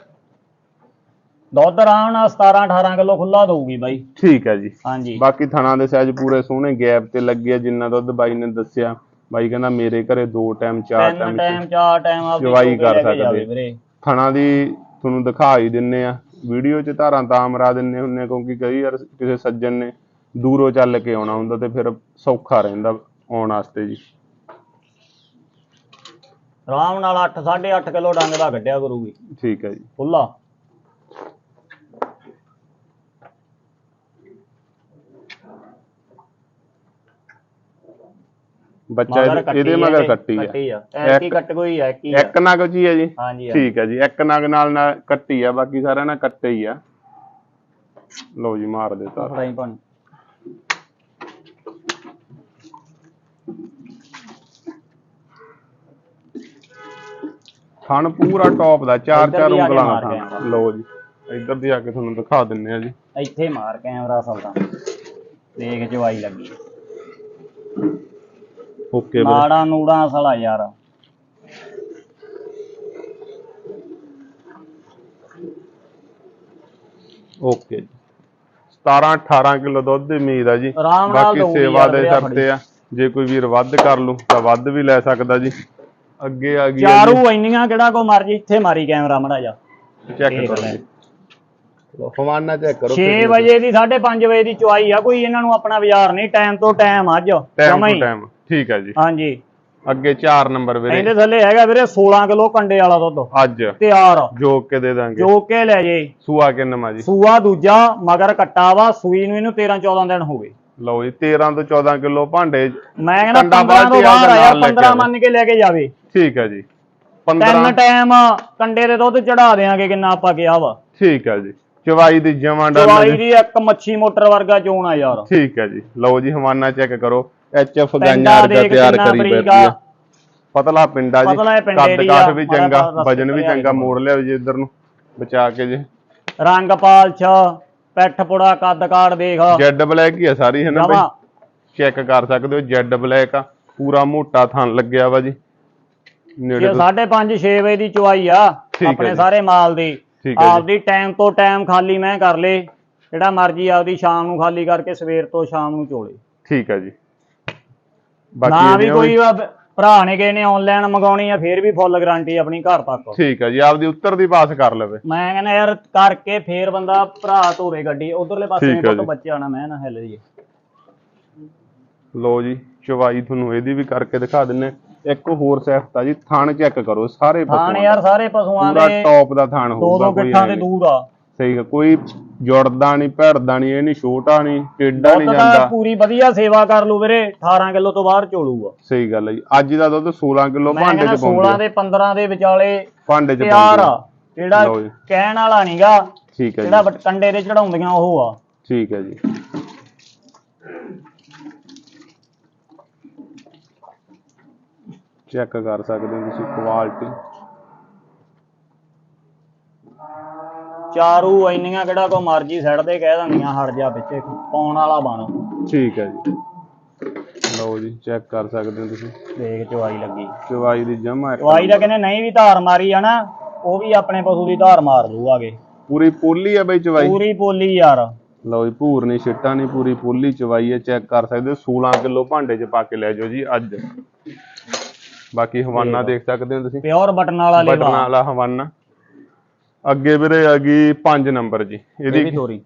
ਦੁੱਧ ਆਰਾਮ ਨਾਲ 17 18 ਕਿਲੋ ਖੁੱਲਾ ਦਊਗੀ ਬਾਈ। ਠੀਕ ਹੈ ਜੀ। ਹਾਂਜੀ। ਬਾਕੀ ਥਣਾ ਦੇ ਸਾਈਜ਼ ਪੂਰੇ ਸੋਹਣੇ ਗੈਪ ਤੇ ਲੱਗੇ ਆ ਜਿੰਨਾ ਦੁੱਧ ਬਾਈ ਨੇ ਦੱਸਿਆ। ਬਾਈ ਕਹਿੰਦਾ ਮੇਰੇ ਘਰੇ ਦੋ ਟਾਈਮ ਚਾਰ ਤਿੰਨ ਟਾਈਮ ਟਾਈਮ ਚਾਰ ਟਾਈਮ ਆਪ ਜਵਾਈ ਕਰ ਸਕਦੇ। ਵੀਰੇ। ਥਣਾ ਦੀ ਤੁਹਾਨੂੰ ਦਿਖਾ ਹੀ ਦਿੰਨੇ ਆ। ਵੀਡੀਓ 'ਚ ਧਾਰਾਂ ਤਾਂ ਮਰਾ ਦਿੰਨੇ ਹੁੰਨੇ ਕਿਉਂਕਿ ਕਈ ਵਾਰ ਕਿਸੇ ਸੱਜਣ ਨੇ ਦੂਰੋਂ ਚੱਲ ਕੇ ਆਉਣਾ ਹੁੰਦਾ ਤੇ ਫਿਰ ਸੌਖਾ ਰਹਿੰਦਾ ਆਉਣ ਵਾਸਤੇ ਜੀ। ਆਰਾਮ ਨਾਲ 8 8.5 ਕਿਲੋ ਡੰਗ ਦਾ ਕੱਢਿਆ ਕਰੂਗੀ। ਠੀਕ ਹੈ ਜੀ। ਖੁੱਲਾ ਬੱਚਾ ਇਹਦੇ- ਮਗਰ ਕੱਟੀ ਆ। ਕੱਟੀ ਆ। ਕੱਟ ਕੋਈ ਹੈ ਕੀ ਇੱਕ ਨਗ ਜੀ ਹੈ ਜੀ। ਹਾਂਜੀ ਠੀਕ ਹੈ ਜੀ ਇੱਕ ਨਗ ਨਾਲ ਨਾਲ ਕੱਟੀ ਆ ਬਾਕੀ ਸਾਰਿਆਂ ਨਾਲ ਕੱਟੇ ਹੀ ਆ। ਲਓ ਜੀ ਮਾਰ ਦੇ ਤਾਰ ਫੜਾਈ ਪਾਣੀ ਥਣ ਪੂਰਾ ਟੌਪ ਦਾ ਚਾਰ ਚਾਰ ਆ ਉਂਗਲਾਂ ਦਾ ਲਓ ਜੀ ਇੱਧਰ ਦੀ ਆ ਕੇ ਤੁਹਾਨੂੰ ਦਿਖਾ ਦਿੰਨੇ ਆ ਜੀ। ਇੱਥੇ ਮਾਰ ਕੈਮਰਾ ਸੌਦਾ ਦੇਖ ਜਵਾਈ ਲੱਗੀ। ਓਕੇ ਵੀਰੇ ਨਾੜਾ ਨੂੜਾ ਸਲਾ ਯਾਰ। ਓਕੇ ਜੀ 17 18 ਕਿਲੋ ਦੁੱਧ ਦੀ ਉਮੀਦ ਆ ਜੀ। ਆਰਾਮ ਨਾਲ ਬਾਕੀ ਦਊਗੀ ਸੇਵਾ ਯਾਰ ਦੇ ਵੀਰੇ ਆ। ਜੇ ਕੋਈ ਵੀਰ ਵੱਧ ਕਰ ਲੂ ਤਾਂ ਵੱਧ ਵੀ ਲੈ ਸਕਦਾ ਜੀ। ਅੱਗੇ ਆ ਗਈ ਆ ਚਾਰੂ ਇੰਨੀਆਂ ਕਿਹੜਾ ਕੋ ਮਰ ਜੀ ਇੱਥੇ ਮਾਰੀ ਕੈਮਰਾ ਮੜਾ ਜਾ ਚੈੱਕ ਦੇਖ ਕਰੋ ਲੈ। ਜੀ। ਫਵਾਨਾ ਚੈੱਕ ਕਰੋ 6 ਵਜੇ ਦੀ 5:30 ਵਜੇ ਦੀ ਚੁਆਈ ਆ ਕੋਈ ਇਹਨਾਂ ਨੂੰ ਆਪਣਾ ਬਾਜ਼ਾਰ ਨਹੀਂ ਟਾਈਮ ਤੋਂ ਟਾਈਮ ਅੱਜ। Time to he. ਟਾਈਮ ਠੀਕ ਹੈ ਜੀ। ਹਾਂਜੀ। ਅੱਗੇ 4 ਨੰਬਰ ਵੀਰੇ। ਇਹਦੇ ਥੱਲੇ ਹੈਗਾ ਵੀਰੇ 16 ਕਿਲੋ ਕੰਡੇ ਵਾਲਾ ਦੁੱਧ। ਅੱਜ। ਤਿਆਰ। ਜੋਕ ਕੇ ਦੇ ਦਾਂਗੇ। ਜੋ ਕੇ ਲੈ ਜੇ। ਸੂਆ ਕਿੰਨਾ ਜੀ? ਸੂਆ ਦੂਜਾ ਮਗਰ ਕੱਟਾ ਵਾ ਸੂਈ ਨੂੰ ਇਹਨੂੰ 13 14 ਦਿਨ ਹੋ ਗਏ। ਲਓ ਜੀ 13 ਤੋਂ 14 ਕਿਲੋ ਭਾਂਡੇ। ਮੈਂ ਕਹਿੰਦਾ ਕੰਡਾ 15 ਤੋਂ ਬਾਲਟੀ ਆ ਬਾਹਰ ਆਇਆ ਨਾਲ ਲੈ ਕੇ 15 ਆਵੇ। ਮੰਨ ਕੇ ਲੈ ਕੇ ਜਾਵੇ। ਠੀਕ ਹੈ ਜੀ। ਤਿੰਨ 15 ਟਾਈਮ ਕੰਡੇ ਦੇ ਦੁੱਧ ਚੜਾ ਦੇਾਂਗੇ ਕਿੰਨਾ ਆਪਾਂ ਕਿਹਾ ਵਾ। ਠੀਕ ਹੈ ਜੀ। ਚਵਾਈ ਦੀ ਜਮਾਂ ਚਵਾਈ ਡਨ ਦੀ ਇੱਕ ਮੱਛੀ ਮੋਟਰ ਵਰਗਾ ਚੋਣ ਆ ਯਾਰ। ਠੀਕ ਹੈ ਜੀ। ਲਓ ਜੀ ਹਵਾਨਾ ਚੈੱਕ ਕਰੋ। ਐਚ ਐਫ ਪਿੰਡਾ ਗਾਈਆਂ ਦੇਖ ਤਿਆਰ ਕਰੀ ਬੈਠੀ ਆ। ਆ। ਪਤਲਾ ਪਿੰਡਾ ਜੀ। ਕੱਦ ਕਾਠ ਆ, ਵੀ ਚੰਗਾ ਵਜਨ ਵੀ ਆ ਚੰਗਾ। ਮੋੜ ਲਿਆ ਜੀ ਇੱਧਰ ਨੂੰ ਬਚਾ ਕੇ ਜੀ। ਰੰਗ ਪਾਲਛ ਪੈਠ ਪੁੜਾ ਕੱਦ ਕਾੜ ਦੇਖ। ਜੈਡ ਬਲੈਕ ਹੀ ਆ ਸਾਰੀ ਹੈ ਨਾ ਬਈ? ਚੈੱਕ ਕਰ ਸਕਦੇ ਹੋ ਜੈਡ ਬਲੈਕ ਆ। ਪੂਰਾ ਮੋਟਾ ਥਣ ਲੱਗਿਆ ਵਾ ਜੀ। ਨੇੜੇ ਇਹ ਤੋਂ। 5:30 6 ਵਜੇ ਦੀ ਚੁਆਈ ਆ ਆਪਣੇ। ਸਾਰੇ ਮਾਲ ਦੀ। ਆਪਦੀ ਟਾਈਮ ਤੋਂ ਟਾਈਮ ਖਾਲੀ ਮੈਂ ਕਰ ਲੇ। ਜਿਹੜਾ ਮਰਜ਼ੀ ਆਪਦੀ ਸ਼ਾਮ ਨੂੰ ਖਾਲੀ ਕਰਕੇ ਸਵੇਰ ਤੋਂ ਸ਼ਾਮ ਨੂੰ ਚੋਲੇ। ਠੀਕ ਹੈ ਜੀ। ਨਾ ਵੀ ਕੋਈ ਆ ਭਰਾ ਨੇ ਨੇ ਆਨਲਾਈਨ ਮੰਗਾਉਣੀ ਆ ਫੇਰ ਵੀ ਫੁੱਲ ਗਾਰੰਟੀ ਆਪਣੀ ਘਰ ਤੱਕ ਠੀਕ ਹੈ ਜੀ ਆਪਦੀ ਉੱਤਰ ਦੀ ਪਾਸ ਕਰ ਲਵੇ ਮੈਂ ਕਹਿੰਦਾ ਯਾਰ ਕਰਕੇ ਫੇਰ ਬੰਦਾ ਭਰਾ ਧੋਵੇ ਗੱਡੀ ਉਧਰਲੇ ਪਾਸੇ ਠੀਕ ਨੇ ਆ ਜੀ। ਬੱਚੇ ਆਣਾ ਮੈਂ ਨਾ ਹਿੱਲ ਜੀ ਲੋ ਜੀ ਚਵਾਈ ਤੁਹਾਨੂੰ ਇਹਦੀ ਵੀ ਕਰਕੇ ਦਿਖਾ ਦਿੰਨੇ ਇੱਕ ਹੋਰ ਸਿਫਤ ਆ ਜੀ ਥਣ ਚੈੱਕ ਕਰੋ ਸਾਰੇ ਥਾਣ ਪਸ਼ੂਆਂ ਯਾਰ। ਸਾਰੇ ਪਸ਼ੂਆਂ ਪੂਰਾ ਦੇ ਟੌਪ ਦਾ ਥਣ ਦੋ ਹੋਊਗਾ ਦੋ ਕੋਈ ਗਿੱਠਾਂ ਦੇ। ਦੂਰ ਆ ਸਹੀ ਹੈ ਕੋਈ ਜੁੜਦਾ ਨਹੀਂ ਭੜਦਾ ਨਹੀਂ ਇਹ ਨਹੀਂ ਛੋਟਾ ਨਹੀਂ ਟੇਡਾ ਨਹੀਂ ਦੁੱਧ ਜਾਂਦਾ। ਪੂਰੀ ਵਧੀਆ ਸੇਵਾ ਕਰ ਲੂ ਵੀਰੇ 18 ਕਿਲੋ ਤੋਂ ਬਾਹਰ ਚੋਲੂਗਾ। ਸਹੀ ਗੱਲ ਹੈ ਜੀ ਅੱਜ ਦਾ ਦੁੱਧ 16 ਕਿਲੋ ਮੈਂ ਭਾਂਡੇ ਕਹਿੰਦਾ ਚ 16 ਪਾਉਂਦੇ ਦੇ 15 ਦੇ ਵਿਚਾਲੇ ਭਾਂਡੇ ਚ ਤਿਆਰ ਆ। ਪਾਉਂਦੇ ਜਿਹੜਾ ਲਓ ਜੀ। ਕਹਿਣ ਵਾਲਾ ਨਹੀਂਗਾ ਠੀਕ ਹੈ ਜਿਹੜਾ ਜੀ। ਕੰਡੇ ਦੇ ਚੜਾਉਂਦੀਆਂ ਉਹ ਆ। ਠੀਕ ਹੈ ਜੀ। ਚੈੱਕ ਕਰ ਸਕਦੇ ਹੋ ਤੁਸੀਂ ਕੁਆਲਿਟੀ ਚਾਰੂ ਇੰਨੀਆਂ ਕਿਹੜਾ ਕੋ ਮਰਜ਼ੀ ਸਾਈਡ ਤੇ ਕਹਿ ਦਿੰਦੀਆਂ ਹਟ ਜਾ ਪਿੱਛੇ ਪਾਉਣ ਵਾਲਾ ਬਣ। ਠੀਕ ਹੈ ਜੀ। ਲਓ ਜੀ ਚੈੱਕ ਕਰ ਸਕਦੇ ਹੋ ਤੁਸੀਂ। ਦੇਖ ਚਵਾਈ ਲੱਗੀ। ਚਵਾਈ ਦੀ ਜਮਾ ਚਵਾਈ ਦਾ ਕਹਿੰਦੇ ਨਹੀਂ ਵੀ ਧਾਰ ਮਾਰੀ ਆ ਨਾ ਉਹ ਵੀ ਆਪਣੇ ਪਸ਼ੂ ਦੀ ਧਾਰ ਮਾਰ ਲੂਆਗੇ ਪੂਰੀ ਪੋਲੀ ਹੈ ਬਈ ਚਵਾਈ ਪੂਰੀ ਪੋਲੀ ਯਾਰ। ਲਓ ਜੀ ਭੂਰ ਨਹੀਂ ਛਿੱਟਾ ਨਹੀਂ ਪੂਰੀ ਪੋਲੀ ਚਵਾਈ ਹੈ ਚੈੱਕ ਕਰ ਸਕਦੇ ਹੋ। 16 ਕਿਲੋ ਭਾਂਡੇ 'ਚ ਪਾ ਕੇ ਲੈ ਜਾਓ ਜੀ ਅੱਜ। ਬਾਕੀ ਹਵਾਨਾ ਦੇਖ। ਸਕਦੇ ਹੋ ਤੁਸੀਂ। ਪਿਓਰ ਬਟਨ ਵਾਲਾ ਬਟਨ ਲੇਵਾ ਵਾਲਾ ਹਵਾਨਾ। ਅੱਗੇ ਵੀਰੇ ਆ ਗਈ 5 ਨੰਬਰ ਜੀ। ਇਹਦੀ ਥੋੜੀ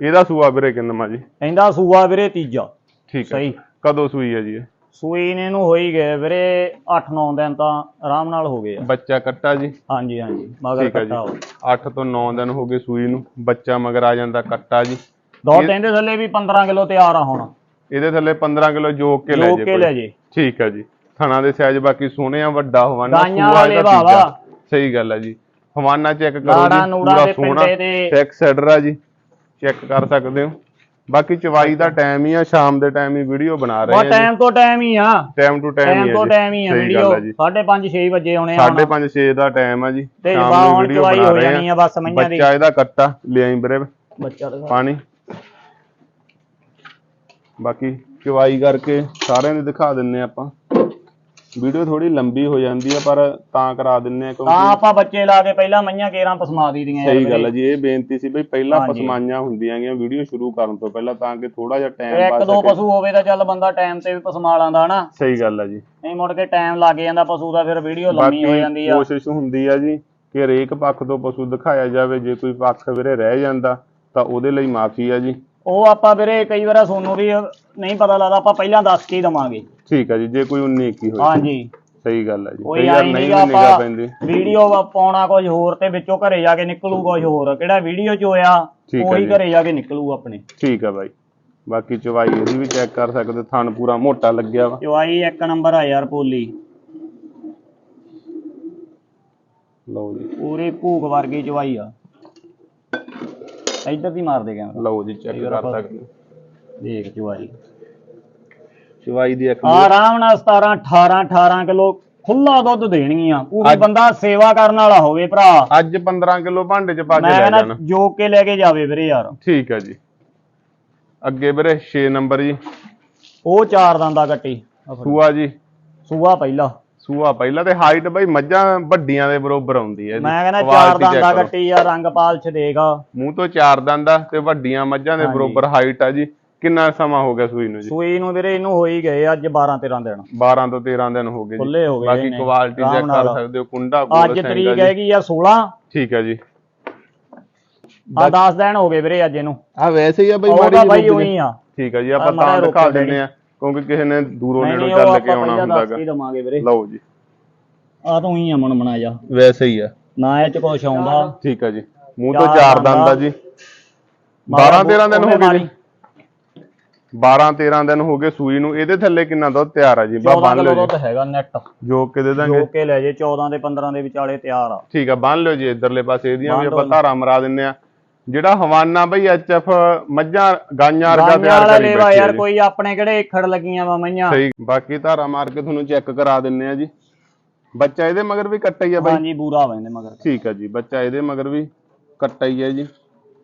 ਇਹਦਾ ਸੂਆ ਵੀਰੇ ਕਿੰਨਾ ਜੀ? ਕਹਿੰਦਾ ਸੂਆ ਵੀਰੇ ਤੀਜਾ। ਠੀਕ ਹੈ। ਸਹੀ। ਕਦੋਂ ਸੂਈ ਹੈ ਜੀ ਇਹ? ਸੂਈ ਨੇ ਨੂੰ ਹੋਈ ਗਏ ਵੀਰੇ 8-9 ਦਿਨ ਤਾਂ ਆਰਾਮ ਨਾਲ ਹੋ ਗਏ ਆ। ਬੱਚਾ ਕੱਟਾ ਜੀ? ਹਾਂਜੀ ਹਾਂਜੀ। ਮਗਰ ਠੀਕ ਹੈ ਕੱਟਾ ਹੋ ਜੀ 8 ਤੋਂ 9 ਦਿਨ ਹੋ ਗਏ ਸੂਈ ਨੂੰ। ਬੱਚਾ ਮਗਰ ਆ ਜਾਂਦਾ ਕੱਟਾ ਜੀ। ਦੋ ਤਿੰਨ ਦੇ ਥੱਲੇ ਵੀ 15 ਕਿਲੋ ਤਿਆਰ ਆ ਹੁਣ। ਇਹਦੇ ਥੱਲੇ 15 ਕਿਲੋ ਜੋਕ ਕੇ ਲੈ ਲੋਕ ਜੇ ਕੇ ਕੋਈ। ਲੈ ਜੇ। ਠੀਕ ਹੈ ਜੀ। ਥਣਾ ਦੇ ਸਾਈਜ਼ ਬਾਕੀ ਸੋਹਣੇ ਆ ਵੱਡਾ ਹਵਾਨਾ ਗਾਈਆਂ ਸੂਆ ਵਾਲੇ ਇਹਦਾ ਭਾਵਾ। ਸਹੀ ਗੱਲ ਹੈ ਜੀ। ਹਵਾਨਾ ਚੈੱਕ ਕਰੋ ਜੀ ਨੂੜਾਂ ਪੂਰਾ ਦੇ ਸੋਹਣਾ ਪਿੰਡੇ ਦੇ- ਆ ਜੀ ਚੈੱਕ ਕਰ ਸਕਦੇ ਹੋ। ਬਾਕੀ ਚਵਾਈ ਦਾ ਟਾਈਮ ਹੀ ਆ ਸ਼ਾਮ ਦੇ ਟਾਈਮ ਹੀ ਵੀਡੀਓ ਬਣਾ ਰਹੇ ਆ ਜੀ। ਟਾਈਮ ਤੋਂ ਟਾਈਮ ਹੀ ਆ। ਟਾਈਮ ਟੂ ਟਾਈਮ ਹੀ ਟਾਈਮ ਆ ਤੋਂ ਜੀ। ਟਾਈਮ ਹੀ ਆ ਸਹੀ ਵੀਡੀਓ ਗੱਲ ਹੈ ਜੀ। 5:30 6 ਵਜੇ ਆਉਣੇ ਆ ਹੁਣ। 5:30 6 ਦਾ ਟਾਈਮ ਆ ਜੀ। ਤੇ ਸ਼ਾਮ ਨੂੰ ਹੁਣ ਵੀਡੀਓ ਚਵਾਈ ਬਣਾ ਹੋ ਰਹੇ ਜਾਣੀ ਆ ਆ ਬਸ ਮਈਆਂ ਦੀ। ਬੱਚਾ ਇਹਦਾ ਕੱਟਾ ਲਿਆਈ ਵੀਰੇ। ਬੱਚਾ ਦਿਖਾ। ਪਾਣੀ। ਬਾਕੀ ਚਵਾਈ ਕਰਕੇ ਸਾਰਿਆਂ ਦੇ ਦਿਖਾ ਦਿੰਨੇ ਆਪਾਂ। ਵੀਡੀਓ ਥੋੜੀ ਲੰਬੀ ਹੋ ਜਾਂਦੀ ਆ ਪਰ ਤਾਂ ਕਰਾ ਦਿੰਨੇ ਆ ਤਾਂ ਕਿਉਂਕਿ ਆਪਾਂ ਬੱਚੇ ਲਾ ਕੇ ਪਹਿਲਾਂ ਮਈਆਂ ਕੇਰਾਂ ਪਸਮਾ ਦੀ ਦੀਆਂ ਸਹੀ ਗੱਲ ਹੈ ਜੀ ਇਹ ਬੇਨਤੀ ਸੀ ਬਈ ਪਹਿਲਾਂ ਹਾਂਜੀ। ਪਸਮਾਈਆਂ ਹੁੰਦੀਆਂ ਗੀਆਂ ਵੀਡੀਓ ਸ਼ੁਰੂ ਕਰਨ ਤੋਂ ਪਹਿਲਾਂ ਤਾਂ ਕਿ ਥੋੜਾ ਜਿਹਾ ਟਾਈਮ ਇੱਕ ਬਚ ਦੋ ਪਸ਼ੂ ਹੋਵੇ ਤਾਂ ਚੱਲ ਬੰਦਾ ਟਾਈਮ ਤੇ ਵੀ ਪਸਮਾ ਲਾਂਦਾ ਹਨਾ? ਸਹੀ ਗੱਲ ਹੈ ਜੀ। ਨਹੀਂ ਮੁੜ ਕੇ ਟਾਈਮ ਲੱਗ ਜਾਂਦਾ ਪਸ਼ੂ ਦਾ ਫਿਰ ਵੀਡੀਓ ਲੰਮੀ ਹੋ ਜਾਂਦੀ ਬਾਕੀ ਆ। ਕੋਸ਼ਿਸ਼ ਹੁੰਦੀ ਆ ਜੀ ਕਿ ਹਰੇਕ ਪੱਖ ਤੋਂ ਪਸ਼ੂ ਦਿਖਾਇਆ ਜਾਵੇ ਜੇ ਕੋਈ ਪੱਖ ਵੀਰੇ ਰਹਿ ਜਾਂਦਾ ਤਾਂ ਉਹਦੇ ਲਈ ਮਾਫੀ ਆ ਜੀ। ਉਹ ਆਪਾਂ ਵੀਰੇ ਕਈ ਵਾਰ ਸੋਨੂੰ ਵੀ ਨਹੀਂ ਪਤਾ ਲੱਗਦਾ ਆਪਾਂ ਪਹਿਲਾਂ ਦੱਸ ਕੇ ਹੀ ਦਵਾਂਗੇ। ਠੀਕ ਹੈ ਜੀ ਜੇ ਕੋਈ 19 21 ਹੋਈ ਹਾਂਜੀ। ਸਹੀ ਗੱਲ ਹੈ ਜੀ। ਕੋਈ ਕਈ ਵਾਰ ਆਈ ਨਹੀਂ ਨਿਗਾਹ ਆਪਾਂ ਪੈਂਦੀ। ਵੀਡੀਓ ਪਾਉਣਾ ਕੁਝ ਹੋਰ ਤੇ ਵਿੱਚੋਂ ਘਰੇ ਜਾ ਕੇ ਨਿਕਲੂ ਕੁਝ ਹੋਰ। ਕਿਹੜਾ ਵੀਡੀਓ 'ਚ ਹੋਇਆ ਠੀਕ ਹੈ ਉਹੀ ਜੀ। ਘਰੇ ਜਾ ਕੇ ਨਿਕਲੂ ਆਪਣੇ। ਠੀਕ ਹੈ ਬਾਈ। ਬਾਕੀ ਚਵਾਈ ਇਹਦੀ ਵੀ ਚੈੱਕ ਕਰ ਸਕਦੇ ਥਣ ਪੂਰਾ ਮੋਟਾ ਲੱਗਿਆ ਵਾ। ਚਵਾਈ ਇੱਕ ਨੰਬਰ ਆ ਯਾਰ ਪੋਲੀ। ਲਓ ਜੀ। ਪੂਰੀ ਭੂਖ ਵਰਗੀ ਚਵਾਈ ਆ। ਇੱਧਰ ਦੀ ਮਾਰ ਦੇ ਕੈਮਰਾ। ਲਓ ਜੀ ਚੈੱਕ ਕਰ ਸਕਦੇ। ਦੇਖ ਚਵਾਈ। ਚਵਾਈ ਦੀ ਇੱਕ ਆਰਾਮ ਨਾਲ 17 18 18 ਕਿਲੋ ਖੁੱਲਾ ਦੁੱਧ ਦੇਣਗੀਆਂ ਅੱਜ- ਬੰਦਾ ਸੇਵਾ ਕਰਨ ਵਾਲਾ ਹੋਵੇ ਭਰਾ। ਅੱਜ 15 ਕਿਲੋ ਭਾਂਡੇ ਚ ਪਾ ਕੇ ਮੈਂ ਲੈ ਜਾਣਾ। ਜੋਕ ਕੇ ਲੈ ਕੇ ਜਾਵੇ ਵੀਰੇ ਯਾਰ। ਠੀਕ ਹੈ ਜੀ। ਅੱਗੇ ਵੀਰੇ 6 ਨੰਬਰ ਜੀ। ਉਹ ਚਾਰ ਦੰਦਾ ਕੱਟੀ। ਸੂਆ ਜੀ। ਸੂਆ ਪਹਿਲਾ। ਸੂਆ ਪਹਿਲਾਂ ਤੇ ਹਾਈਟ ਬਈ ਮੱਝਾਂ ਵੱਡੀਆਂ ਦੇ ਬਰੋਬਰ ਆਉਂਦੀ ਹੈ ਮੈਂ ਕਹਿੰਦਾ ਚਾਰ ਦੰਦਾ। ਕੱਟੀ ਆ ਰੰਗ ਪਾਲਚ ਦੇਖ। ਮੂੰਹ ਤੋਂ ਚਾਰ ਦੰਦ ਤੇ ਵੱਡੀਆਂ ਮੱਝਾਂ ਦੇ। ਬਰੋਬਰ ਹਾਈਟ ਆ ਜੀ। ਕਿੰਨਾ ਸਮਾਂ ਹੋ ਗਿਆ ਸੂਈ ਨੂੰ ਜੀ? ਸੂਈ ਨੂੰ ਵੀਰੇ ਇਹਨੂੰ ਹੋਈ ਗਏ ਅੱਜ 12 13 ਦਿਨ। 12 ਤੋਂ 13 ਦਿਨ ਹੋ ਗਏ ਜੀ। ਖੁੱਲੇ ਹੋ ਗਏ ਬਾਕੀ ਕੁਆਲਿਟੀ ਚੈੱਕ ਕਰ। ਸਕਦੇ ਹੋ ਕੁੰਡਾ ਗੋਲ ਅੱਜ ਤਰੀਕ। ਹੈਗੀ ਆ 16 ਠੀਕ ਹੈ ਜੀ। ਆ 10 ਦਿਨ ਹੋ ਗਏ ਵੀਰੇ ਅੱਜ ਇਹਨੂੰ। ਆ ਵੈਸੇ ਹੀ ਆ ਬਈ ਮਾੜੀ ਬਾਈ ਜਿਹੀ ਉਹੀ ਆ। ਠੀਕ ਹੈ ਜੀ ਆਪਾਂ ਤਾਂ ਦਿਖਾ ਰੋਕੋ ਦਿੰਨੇ ਆ ਕਿਉਂਕਿ ਕਿਸੇ ਨੇ ਦੂਰੋਂ ਨੇੜੋਂ ਚੱਲ ਕੇ ਆਉਣਾ ਪਹਿਲਾਂ ਹੁੰਦਾ ਦੱਸ ਗਾ ਹੀ ਦਵਾਂਗੇ ਵੀਰੇ। ਲਓ ਜੀ। ਆ ਤਾਂ ਉਹੀ ਆ ਮਨ ਬਣਾਇਆ ਵੈਸੇ ਹੀ ਆ। ਨਾ ਇਹ ਚ ਕੁਛ ਆਉਂਦਾ। ਠੀਕ ਹੈ ਜੀ। ਮੂੰਹ ਤੋਂ ਚਾਰ ਦੰਦ ਆ ਜੀ। ਮਾੜਾ 12 13 ਦਿਨ ਹੋ ਗਏ। ਜੀ। 12 13 ਦਿਨ ਹੋ ਗਏ ਸੂਈ ਨੂੰ। ਇਹਦੇ ਥੱਲੇ ਕਿੰਨਾ ਦੁੱਧ ਤਿਆਰ ਆ ਜੀ? ਬਾ 14 ਬੰਨ ਕਿਲੋ ਲਿਓ ਦੁੱਧ ਜੀ ਹੈਗਾ ਨੈਟ ਜੋ ਕਿ ਦੇ ਦਾਂਗੇ। ਜੋ ਕੇ ਲੈ ਜੇ 14 ਦੇ 15 ਦੇ ਵਿਚਾਲੇ ਤਿਆਰ ਆ। ਠੀਕ ਆ ਬੰਨ ਲਿਓ ਜੀ ਇਧਰਲੇ ਪਾਸੇ ਇਹਦੀਆਂ ਵੀ ਆਪਾਂ। ਧਾਰਾ ਮਰਾ ਦਿੰਨੇ ਆ। ਜਿਹੜਾ ਹਵਾਨਾ ਬਈ ਐਚਐਫ ਮੱਝਾਂ ਗਾਈਆਂ ਵਰਗਾ ਤਿਆਰ ਕਰੀ ਬੈਠੀ ਆ ਯਾਰ ਕੋਈ ਆਪਣੇ ਕਿਹੜੇ ਏਖੜ ਲੱਗੀਆਂ ਵਾ ਮਈਆਂ? ਸਹੀ ਬਾਕੀ ਧਾਰਾ ਮਾਰ ਕੇ ਤੁਹਾਨੂੰ ਚੈੱਕ ਕਰਾ ਦਿੰਨੇ ਆ ਜੀ। ਬੱਚਾ ਇਹਦੇ ਮਗਰ ਵੀ ਕੱਟਾ ਹੀ ਆ ਬਾਈ? ਹਾਂਜੀ ਬੂਰਾ ਵੈਂਦੇ ਮਗਰ। ਠੀਕ ਆ ਜੀ ਬੱਚਾ ਇਹਦੇ ਮਗਰ ਵੀ ਕੱਟਾ ਹੀ ਹੈ ਜੀ।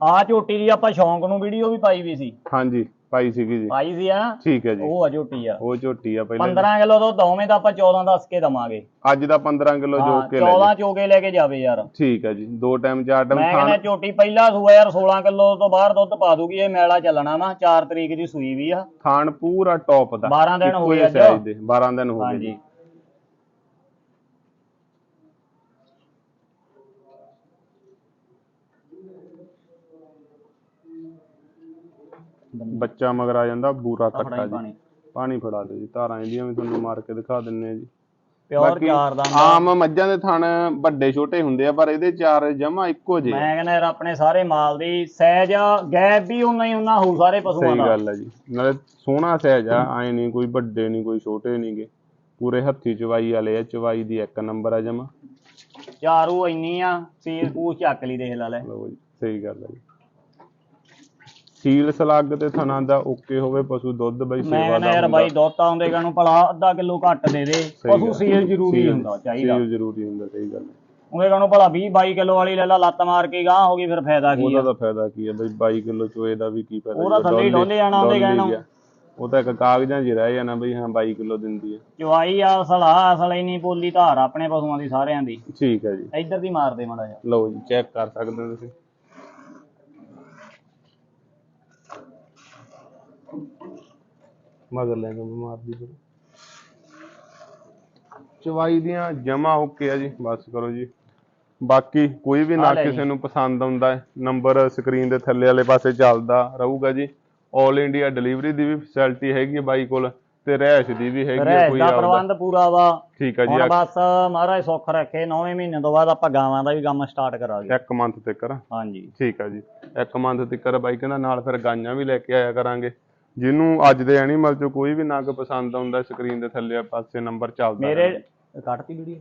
ਆ ਝੋਟੀ ਦੀ ਆਪਾਂ ਸ਼ੌਂਕ ਨੂੰ ਵੀਡੀਓ ਵੀ ਪਾਈ ਵੀ ਸੀ। ਹਾਂਜੀ। ਪਾਈ ਸੀਗੀ ਜੀ। ਪਾਈ ਸੀ ਆ? ਠੀਕ ਹੈ ਜੀ। ਉਹ ਆ ਝੋਟੀ ਆ। ਉਹ ਝੋਟੀ ਆ ਪਹਿਲਾਂ। 15 ਕਿਲੋ ਤੋਂ ਦੋਵੇਂ ਤਾਂ ਆਪਾਂ 14 ਦੱਸ ਕੇ ਦਵਾਂਗੇ। ਅੱਜ ਦਾ 15 ਕਿਲੋ ਜੋ ਹਾਂ ਕੇ ਲੈ 14 ਚੋਗੇ ਲੈ ਕੇ ਜਾਵੇ ਯਾਰ। ਠੀਕ ਹੈ ਜੀ। ਦੋ ਟਾਈਮ ਚਾਰ ਟਾਈਮ ਮੈਂ ਕਹਿੰਦਾ ਝੋਟੀ ਪਹਿਲਾ ਸੂਆ ਯਾਰ 16 ਕਿਲੋ ਤੋਂ ਬਾਹਰ ਦੁੱਧ ਪਾ ਦੂਗੀ ਇਹ ਮੈਲਾ ਚੱਲਣਾ ਵਾ। 4 ਤਰੀਕ ਦੀ ਸੂਈ ਵੀ ਆ। ਥਾਣ ਪੂਰਾ ਟੌਪ ਦਾ। 12 ਦਿਨ ਹੋਏ ਜਿਹੇ ਅੱਜ। size ਦੇ। 12 ਦਿਨ ਹੋ ਗਏ ਜੀ। ਬੱਚਾ ਮਗਰ ਆ ਜਾਂਦਾ ਬੂਰਾ ਕੱਟਾ ਜੀ ਪਾਣੀ। ਪਾਣੀ ਫੜਾ ਦਿਓ ਜੀ ਧਾਰਾਂ ਇਹਦੀਆਂ ਵੀ ਤੁਹਾਨੂੰ ਮਾਰ ਕੇ ਦਿਖਾ ਦਿੰਨੇ ਆ ਜੀ। ਪਿਓਰ ਚਾਰ ਦਾ ਆਮ ਮੱਝਾਂ ਦੇ ਥਣ ਵੱਡੇ ਛੋਟੇ ਹੁੰਦੇ ਆ ਪਰ ਇਹਦੇ ਚਾਰ ਜਮਾ ਇੱਕੋ ਜਿਹੇ ਮੈਂ ਕਹਿੰਦਾ ਯਾਰ ਆਪਣੇ ਸਾਰੇ ਮਾਲ ਦੀ ਸਹਿਜ ਗੈਪ ਵੀ ਉਨਾ ਹੀ ਉਨਾ ਹੋਊ ਸਾਰੇ ਪਸ਼ੂਆਂ ਸਹੀ ਦਾ। ਗੱਲ ਹੈ ਜੀ। ਨਾਲੇ ਸੋਹਣਾ ਸਹਿਜ ਆ ਐ ਨਹੀਂ ਕੋਈ ਵੱਡੇ ਨਹੀਂ ਕੋਈ ਛੋਟੇ ਨਹੀਂਗੇ। ਪੂਰੇ ਹੱਥੀ ਚਵਾਈ ਵਾਲੇ ਆ ਚਵਾਈ ਦੀ ਇੱਕ ਨੰਬਰ ਆ ਜਮਾ। ਚਾਰੂ ਇੰਨੀ ਆ ਸੀਲ ਪੂਛ ਚੱਕ ਲਈ ਦੇਖ ਲਾ ਲੈ। ਲਓ ਜੀ ਸਹੀ ਗੱਲ ਹੈ ਜੀ। ਸੀਲ ਸਲੱਗ ਤੇ ਥਣਾ ਦਾ ਓਕੇ ਹੋਵੇ ਪਸ਼ੂ ਦੁੱਧ ਬਈ ਮੈਂ ਸੇਵਾ ਕਹਿੰਦਾ ਦਾ ਯਾਰ ਬਾਈ ਦੁੱਧ ਆਉਂਦੇ ਨੂੰ ਭਲਾ ਅੱਧਾ ਕਿਲੋ ਘੱਟ ਦੇ ਦੇ। ਪਸ਼ੂ ਸੀਲ ਜ਼ਰੂਰੀ ਹੁੰਦਾ ਚਾਹੀਦਾ। ਸੀਲ ਜ਼ਰੂਰੀ ਹੁੰਦਾ ਸਹੀ ਗੱਲ। ਹੈ ਉਹਦੇ ਨੂੰ ਭਲਾ 20 22 ਕਿਲੋ ਵਾਲੀ ਲੈ ਲਾ ਲੱਤ ਮਾਰ ਕੇ ਗਾਂ ਹੋ ਗਈ ਫਿਰ ਫਾਇਦਾ ਕੀ ਉਹਦਾ ਤਾਂ ਫਾਇਦਾ ਕੀ ਹੈ ਬਈ 22 ਕਿਲੋ ਚੋਏ ਦਾ ਵੀ ਕੀ ਫਾਇਦਾ ਉਹਦਾ ਥੱਲੇ ਡੋਲੀ- ਜਾਣਾ ਉਹਦੇ ਕਹਿਣ ਨੂੰ। ਉਹ ਤਾਂ ਇੱਕ ਕਾਗਜ਼ਾਂ 'ਚ ਰਹਿ ਜਾਣਾ ਬਈ ਹਾਂ 22 ਕਿਲੋ ਦਿੰਦੀ ਹੈ ਚਵਾਈ ਆ ਅਸਲ ਆ ਅਸਲ ਇੰਨੀ ਪੋਲੀ ਧਾਰ ਆਪਣੇ ਪਸ਼ੂਆਂ ਦੀ ਸਾਰਿਆਂ ਦੀ। ਠੀਕ ਹੈ ਜੀ। ਇੱਧਰ ਦੀ ਮਾਰਦੇ ਮਾੜਾ ਜਿਹਾ। ਲਓ ਜੀ ਚੈੱਕ ਕਰ ਸਕਦੇ ਹੋ ਤੁਸੀਂ। ਮਗਰ ਲੈ ਕੇ ਬਿਮਾਰ ਦੀ ਫਿਰ। ਚਵਾਈ ਦੀਆਂ ਜਮਾ ਓਕੇ ਆ ਜੀ ਬਸ ਕਰੋ ਜੀ। ਬਾਕੀ ਕੋਈ ਵੀ ਨਾ। ਕਿਸੇ ਨੂੰ ਪਸੰਦ ਆਉਂਦਾ ਹੈ ਨੰਬਰ ਸਕਰੀਨ ਦੇ ਥੱਲੇ ਵਾਲੇ ਪਾਸੇ ਚੱਲਦਾ ਰਹੂਗਾ ਜੀ। 올 ਇੰਡੀਆ ਡਿਲੀਵਰੀ ਦੀ ਵੀ ਫੈਸਿਲਿਟੀ ਹੈਗੀ ਹੈ ਬਾਈ ਕੋਲ ਤੇ ਰਹਿਸ਼ ਦੀ ਵੀ ਹੈਗੀ ਹੈ ਕੋਈ ਦਾ ਪ੍ਰਬੰਧ ਪੂਰਾ ਵਾ। ਠੀਕ ਹੈ ਜੀ ਹੁਣ ਬਸ ਮਹਾਰਾਜ ਸੁੱਖ ਰੱਖੇ 9ਵੇਂ ਮਹੀਨੇ ਤੋਂ ਬਾਅਦ ਆਪਾਂ ਗਾਵਾਂ ਦਾ ਵੀ ਕੰਮ ਸਟਾਰਟ ਕਰਾਂਗੇ। ਇੱਕ ਮੰਥ ਤੇ ਕਰ ਹਾਂਜੀ। ਠੀਕ ਆ ਜੀ ਇੱਕ ਮੰਥ ਤੱਕ ਬਾਈ ਕਹਿੰਦਾ ਨਾਲ ਫਿਰ ਗਾਈਆਂ ਵੀ ਲੈ ਕੇ ਆਇਆ ਕਰਾਂਗੇ। ਜਿਹਨੂੰ ਅੱਜ ਦੇ ਐਨੀਮਲ ਚੋਂ ਕੋਈ ਵੀ ਨਗ ਪਸੰਦ ਆਉਂਦਾ ਸਕਰੀਨ ਦੇ ਥੱਲੇ ਪਾਸੇ ਨੰਬਰ ਚੱਲਦਾ ਮੇਰੇ ਰਹਿੰਦਾ। ਕੱਟਤੀ ਵੀਡੀਓ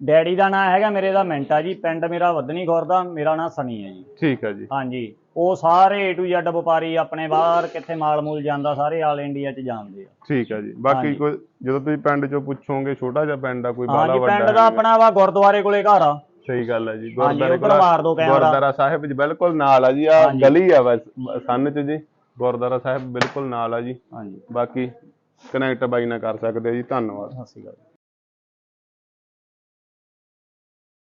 ਡੈਡੀ ਦਾ ਨਾਂ ਹੈਗਾ ਮੇਰੇ ਦਾ ਮਿੰਟਾ ਜੀ ਪਿੰਡ ਮੇਰਾ ਵਧਨੀ ਖੁਰ ਦਾ ਮੇਰਾ ਨਾਂ ਸਣੀ ਹੈ ਜੀ ਠੀਕ ਆ ਜੀ ਹਾਂਜੀ ਉਹ ਸਾਰੇ A to Z ਵਪਾਰੀ ਆਪਣੇ ਬਾਹਰ ਕਿੱਥੇ ਮਾਲ ਮੂਲ ਜਾਂਦਾ ਸਾਰੇ ਆਲ ਇੰਡੀਆ ਚ ਜਾਣਦੇ ਆ ਠੀਕ ਆ ਜੀ ਬਾਕੀ ਹਾਂਜੀ। ਕੋਈ ਜਦੋਂ ਤੁਸੀਂ ਪਿੰਡ ਚੋਂ ਪੁੱਛੋਗੇ ਛੋਟਾ ਜਿਹਾ ਪਿੰਡ ਆ ਕੋਈ ਬਾਲਾ ਹਾਂਜੀ ਵੱਡਾ ਪਿੰਡ ਦਾ ਹੈਗਾ। ਆਪਣਾ ਵਾ ਗੁਰਦੁਆਰੇ ਕੋਲੇ ਘਰ ਆ ਸਹੀ ਗੱਲ ਹੈ ਜੀ ਮਾਰ ਦਿਓ ਕੈਮਰਾ। ਗੁਰਦਾਰਾ ਸਾਹਿਬ ਜੀ ਬਿਲਕੁਲ ਨਾਲ ਆ ਜੀ ਆ ਹਾਂਜੀ। ਗਲੀ ਆ ਬਸ ਸੰਨ ਚ ਜੀ ਗੁਰਦਾਰਾ ਸਾਹਿਬ ਬਿਲਕੁਲ ਨਾਲ ਆ ਜੀ। ਹਾਂਜੀ। ਬਾਕੀ ਕਨੈਕਟ ਬਾਈ ਨਾਲ ਕਰ ਸਕਦੇ ਆ ਜੀ। ਧੰਨਵਾਦ। ਸਤਿ ਸ਼੍ਰੀ ਅਕਾਲ।